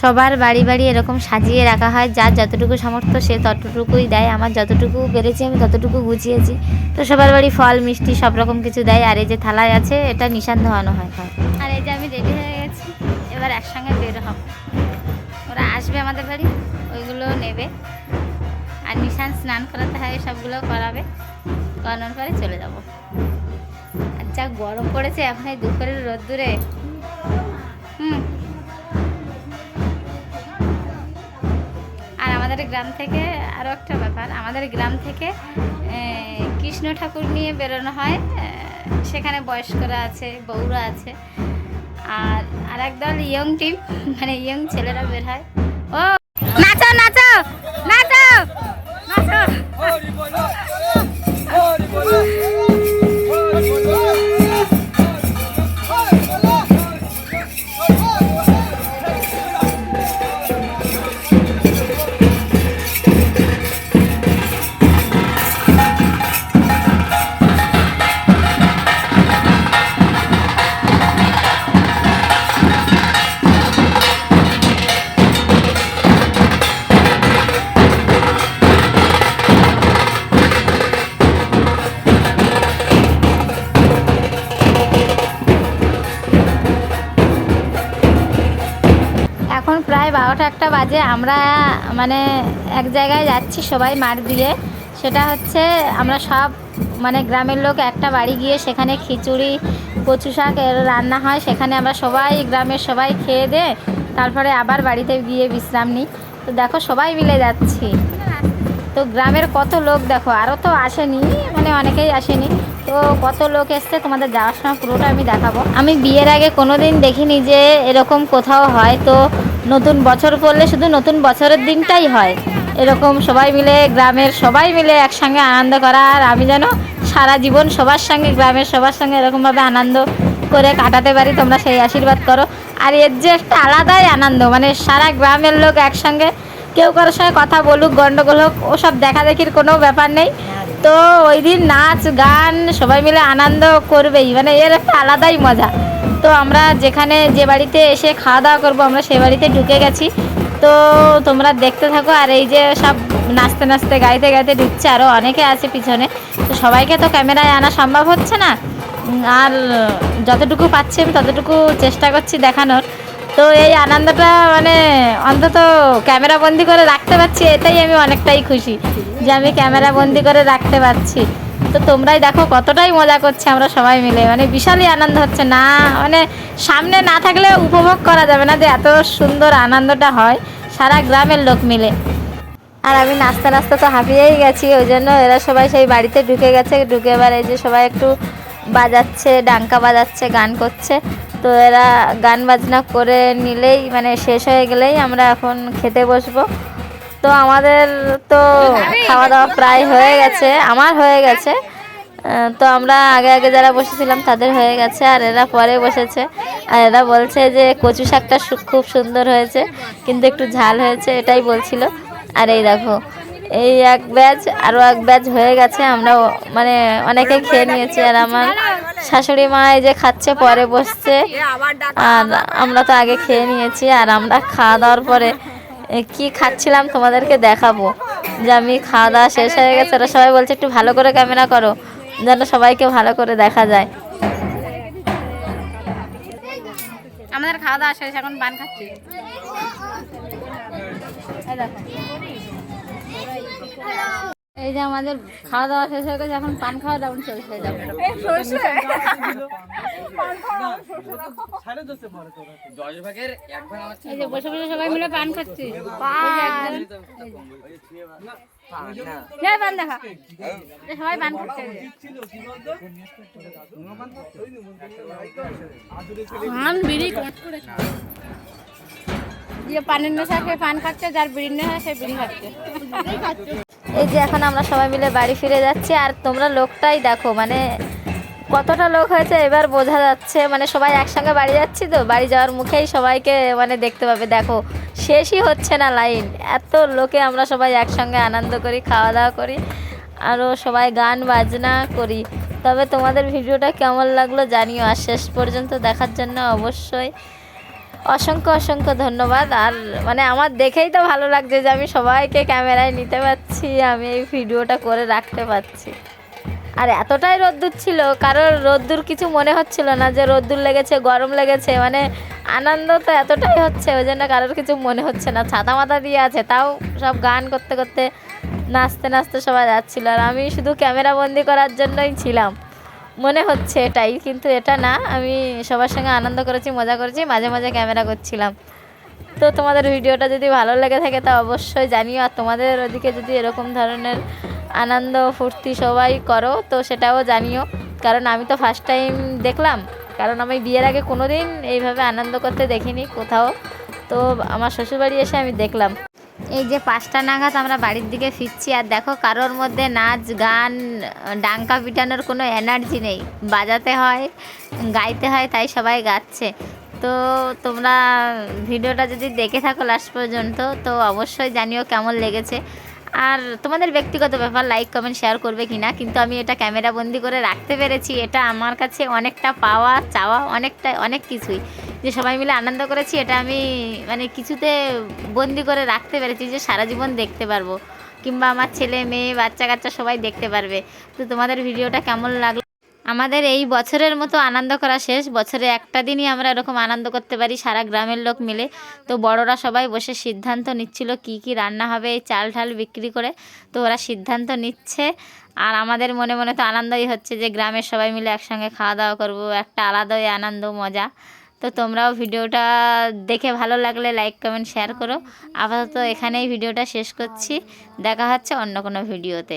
সবার বাড়ি বাড়ি এরকম সাজিয়ে রাখা হয়, যার যতটুকু সামর্থ্য সে ততটুকুই দেয়। আমার যতটুকু পেরেছি, আমি ততটুকু গুছিয়েছি। তো সবার বাড়ি ফল, মিষ্টি সব রকম কিছু দেয়, আর এই যে থালায় আছে, এটা নিশান ধোয়ানো হয়। আর এই যে আমি রেডি হয়ে গেছি, এবার একসঙ্গে বের হব। ওরা আসবে আমাদের বাড়ি, ওইগুলো নেবে। আর নিশান স্নান করাতে হয়, সবগুলো করাবে। করানোর পরে চলে যাব। আর যা গরম পড়েছে, এখন এই দুপুরের রোদ্দুরে। হুম। আমাদের গ্রাম থেকে আরও একটা ব্যাপার। আমাদের গ্রাম থেকে কৃষ্ণ ঠাকুর নিয়ে বেরোনো হয় সেখানে বয়স্করা আছে, বউরা আছে। আর আর একদল ইয়ং টিম মানে ইয়ং ছেলেরা বের হয়। ও, নাচো নাচো নাচো নাচো। প্রায় বারোটা একটা বাজে, আমরা মানে এক জায়গায় যাচ্ছি সবাই মার দিয়ে। সেটা হচ্ছে আমরা সব মানে গ্রামের লোক একটা বাড়ি গিয়ে সেখানে খিচুড়ি, কচু শাক রান্না হয়। সেখানে আমরা সবাই গ্রামের সবাই খেয়ে দে তারপরে আবার বাড়িতে গিয়ে বিশ্রাম নিই। তো দেখো সবাই মিলে যাচ্ছি। তো গ্রামের কত লোক দেখো, আরও তো আসেনি মানে অনেকেই আসেনি। তো কত লোক এসছে তোমাদের যাওয়ার সময় পুরোটা আমি দেখাবো। আমি বিয়ের আগে কোনোদিন দেখিনি যে এরকম কোথাও হয়। তো নতুন বছর পড়লে শুধু নতুন বছরের দিনটাই হয়। এরকম সবাই মিলে, গ্রামের সবাই মিলে একসঙ্গে আনন্দ করা, আর আমি যেন সারা জীবন সবার সঙ্গে, গ্রামের সবার সঙ্গে এরকমভাবে আনন্দ করে কাটাতে পারি, তোমরা সেই আশীর্বাদ করো। আর এর যে একটা আলাদাই আনন্দ মানে সারা গ্রামের লোক একসঙ্গে, কেউ কারোর সঙ্গে কথা বলুক, গন্ডগোল হোক, ওসব দেখা দেখির কোনো ব্যাপার নেই। তো ওই দিন নাচ, গান, সবাই মিলে আনন্দ করবেই মানে এর একটা আলাদাই মজা। তো আমরা যেখানে যে বাড়িতে এসে খাওয়া দাওয়া করব, আমরা সে বাড়িতে ঢুকে গেছি। তো তোমরা দেখতে থাকো, আর এই যে সব নাচতে নাচতে, গাইতে গাইতে ঢুকছে আরও অনেকে আছে পিছনে। তো সবাইকে তো ক্যামেরায় আনা সম্ভব হচ্ছে না। আর যতটুকু পাচ্ছি আমি ততটুকু চেষ্টা করছি দেখানোর। তো এই আনন্দটা মানে অন্তত ক্যামেরা বন্দি করে রাখতে পারছি এটাই আমি অনেকটাই খুশি যে আমি ক্যামেরা বন্দি করে রাখতে পারছি। তো তোমরাই দেখো কতটাই মজা করছে আমরা সবাই মিলে। মানে বিশালই আনন্দ হচ্ছে। না মানে সামনে না থাকলে উপভোগ করা যাবে না যে এত সুন্দর আনন্দটা হয় সারা গ্রামের লোক মিলে। আর আমি নাচতে নাচতে তো হাঁপিয়েই গেছি, ওই জন্য এরা সবাই সেই বাড়িতে ঢুকে গেছে। ঢুকে এবার এই যে সবাই একটু বাজাচ্ছে, ডাঙ্কা বাজাচ্ছে, গান করছে। তো এরা গান বাজনা করে নিলেই মানে শেষ হয়ে গেলেই আমরা এখন খেতে বসবো। তো আমাদের তো খাওয়া দাওয়া প্রায় হয়ে গেছে, আমার হয়ে গেছে। তো আমরা আগে আগে যারা বসেছিলাম তাদের হয়ে গেছে, আর এরা পরে বসেছে। আর এরা বলছে যে কচু শাকটা খুব সুন্দর হয়েছে, কিন্তু একটু ঝাল হয়েছে, এটাই বলছিল। আর এই দেখো, এই এক ব্যাচ, আরও এক ব্যাচ হয়ে গেছে। আমরা মানে অনেকে খেয়ে নিয়েছি, আর আমার শাশুড়ি মা এই যে খাচ্ছে, পরে বসছে। আর আমরা তো আগে খেয়ে নিয়েছি, আর আমরা খাওয়া দাওয়ার পরে কি খাচ্ছিলাম তোমাদেরকে দেখাবো। যে আমি খাওয়া দাওয়া শেষ হয়ে গেছে, ওরা সবাই বলছে, একটু ভালো করে ক্যামেরা করো, যেন সবাইকে ভালো করে দেখা যায়। আমাদের খাওয়া দাওয়া শেষ, এখন পান খাচ্ছি। দেখো। এই যে আমাদের খাওয়া দাওয়া শেষ হয়ে গেছে এখন পান খাওয়া হয়ে ভাগ আমার এই যে বসে বসে সবাই মিলে পান খাচ্ছি। পান। দেখা। সবাই পান খাচ্ছে। পান বিড়ি পানের নেশা খেয়ে পান খাচ্ছে যার বিড়ির নেশা সে বিড়ি খাচ্ছে। এই যে এখন আমরা সবাই মিলে বাড়ি ফিরে যাচ্ছি, আর তোমরা লোকটাই দেখো মানে কতটা লোক হয়েছে এবার বোঝা যাচ্ছে মানে সবাই একসঙ্গে বাড়ি যাচ্ছি তো, বাড়ি যাওয়ার মুখেই সবাইকে মানে দেখতে পাবে। দেখো, শেষই হচ্ছে না লাইন, এত লোকে আমরা সবাই একসঙ্গে আনন্দ করি, খাওয়া দাওয়া করি আরও সবাই গান বাজনা করি। তবে তোমাদের ভিডিওটা কেমন লাগল জানিও, আর শেষ পর্যন্ত দেখার জন্য অবশ্যই অসংখ্য অসংখ্য ধন্যবাদ। আর মানে আমার দেখেই তো ভালো লাগছে যে আমি সবাইকে ক্যামেরায় নিতে পারছি, আমি এই ভিডিওটা করে রাখতে পারছি। আর এতটাই রোদ্দুর ছিল, কারোর রোদ্দুর কিছু মনে হচ্ছিল না যে রোদ্দুর লেগেছে, গরম লেগেছে মানে আনন্দ তো এতটাই হচ্ছে, ওই জন্য কারোর কিছু মনে হচ্ছে না। ছাতা মাথা দিয়ে আছে, তাও সব গান করতে করতে নাচতে নাচতে সবাই যাচ্ছিল। আর আমি শুধু ক্যামেরা বন্দি করার জন্যই ছিলাম। মনে হচ্ছে এটাই, কিন্তু এটা না। আমি সবার সঙ্গে আনন্দ করেছি, মজা করেছি, মাঝে মাঝে ক্যামেরা করছিলাম। তো তোমাদের ভিডিওটা যদি ভালো লেগে থাকে, তা অবশ্যই জানিও। আর তোমাদের ওদিকে যদি এরকম ধরনের আনন্দ, ফুর্তি সবাই করো, তো সেটাও জানিও। কারণ আমি তো ফার্স্ট টাইম দেখলাম। কারণ আমি বিয়ের আগে কোনো দিন এইভাবে আনন্দ করতে দেখিনি কোথাও। তো আমার শ্বশুরবাড়ি এসে আমি দেখলাম। এই যে পাঁচটা নাগাদ আমরা বাড়ির দিকে ফিরছি, আর দেখো কারোর মধ্যে নাচ, গান, ডাঙ্কা পিটানোর কোনো এনার্জি নেই। বাজাতে হয়, গাইতে হয়, তাই সবাই গাচ্ছে। তো তোমরা ভিডিওটা যদি দেখে থাকো লাস্ট পর্যন্ত, তো অবশ্যই জানিও কেমন লেগেছে। আর তোমাদের ব্যক্তিগত ব্যাপার লাইক কমেন্ট শেয়ার করবে কি না কিন্তু আমি এটা ক্যামেরা বন্দি করে রাখতে পেরেছি। এটা আমার কাছে অনেকটা পাওয়া, চাওয়া অনেকটা অনেক কিছুই। যে সবাই মিলে আনন্দ করেছি, এটা আমি মানে কিছুতে বন্দি করে রাখতে পেরেছি যে সারা জীবন দেখতে পারব। কিংবা আমার ছেলে, মেয়ে বাচ্চা কাচ্চা সবাই দেখতে পারবে। তো তোমাদের ভিডিওটা কেমন লাগল? আমাদের এই বছরের মতো আনন্দ করা শেষ। বছরে একটা দিনই আমরা এরকম আনন্দ করতে পারি, সারা গ্রামের লোক মিলে। তো বড়রা সবাই বসে সিদ্ধান্ত নিচ্ছিল কি কি রান্না হবে, এই চাল ঠাল বিক্রি করে। তো ওরা সিদ্ধান্ত নিচ্ছে। আর আমাদের মনে মনে তো আনন্দই হচ্ছে যে গ্রামের সবাই মিলে একসঙ্গে খাওয়া দাওয়া করব। একটা আলাদাই আনন্দ, মজা। তো তোমরাও ভিডিওটা দেখে ভালো লাগলে লাইক কমেন্ট শেয়ার করো। আপাতত এখানেই ভিডিওটা শেষ করছি। দেখা হচ্ছে অন্য কোনো ভিডিওতে।